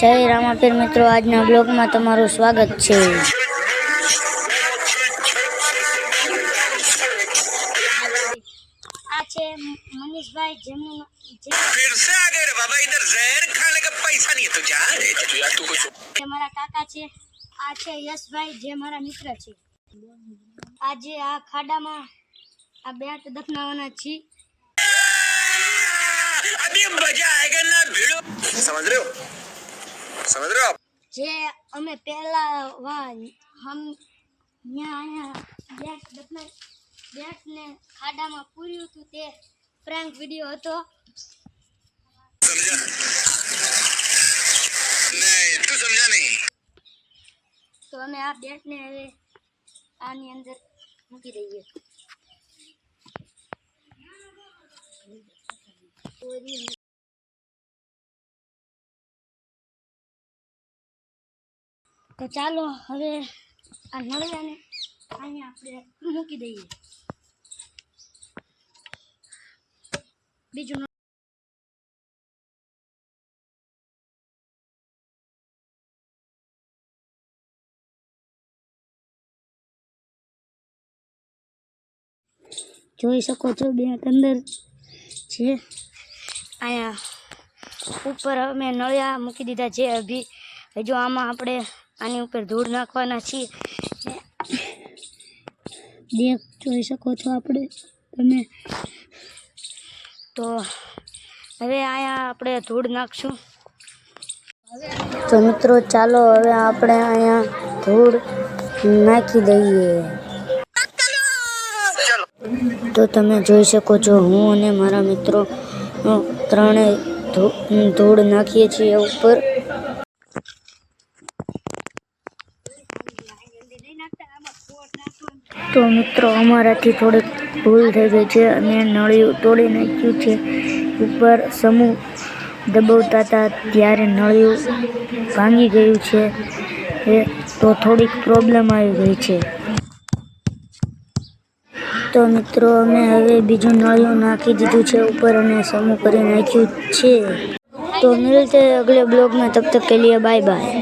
જય રામાપીર મિત્રો આજના બ્લોગમાં તમારું સ્વાગત છે આ છે મનીષભાઈ જેમનું જે फिर से आ गए रे बाबा इधर जहर खाने का पैसा नहीं है तो जा अच्छा यार तू कुछ જે મારા કાકા છે આ છે યશભાઈ જે મારા મિત્ર છે આજે આ ખાડામાં આ બેટ દફનાવાના છીએ अभी मजा आएगा ना भिड़ो समझ रहे हो समझ रहे हो आप જે અમે પહેલા વા હમ ત્યાં અહીંયા બેટ દફના બેટને ખાડામાં પૂર્યું હતું તે પ્રાંક વિડીયો હતો समझा नहीं तू समझा नहीं તો અમે આ બેટને હવે આની અંદર મૂકી દઈએ તો ચાલો હવે આ નળિયાને અહીંયા આપણે મૂકી દઈએ. બીજું જોઈ શકો છો બે અંદર છે. અહીંયા ઉપર અમે નળિયા મૂકી દીધા છે. અભી હજુ આમાં આપણે આની ઉપર ધૂળ નાખવાના છીએ. દેખ, જોઈ શકો છો આપણે, તમે. તો હવે અહીંયા આપણે ધૂળ નાખશું. તો મિત્રો, ચાલો હવે આપણે અહીંયા ધૂળ નાખી દઈએ. તો તમે જોઈ શકો છો, હું અને મારા મિત્રો ત્રણેય ધૂળ નાખીએ છીએ ઉપર. તો મિત્રો, અમારાથી થોડીક ભૂલ થઈ ગઈ છે અને નળિયું તોડી નાખ્યું છે. ઉપર સમૂહ દબાવતા હતા ત્યારે નળિયું ભાંગી ગયું છે. એ તો થોડીક પ્રોબ્લેમ આવી ગઈ છે. તો મિત્રો, અમે હવે બીજું નળિયું નાખી દીધું છે ઉપર અને સમૂહ કરી નાખ્યું છે. તો મિલતે અગલે બ્લોગમાં તબ તક કે લીએ બાય બાય.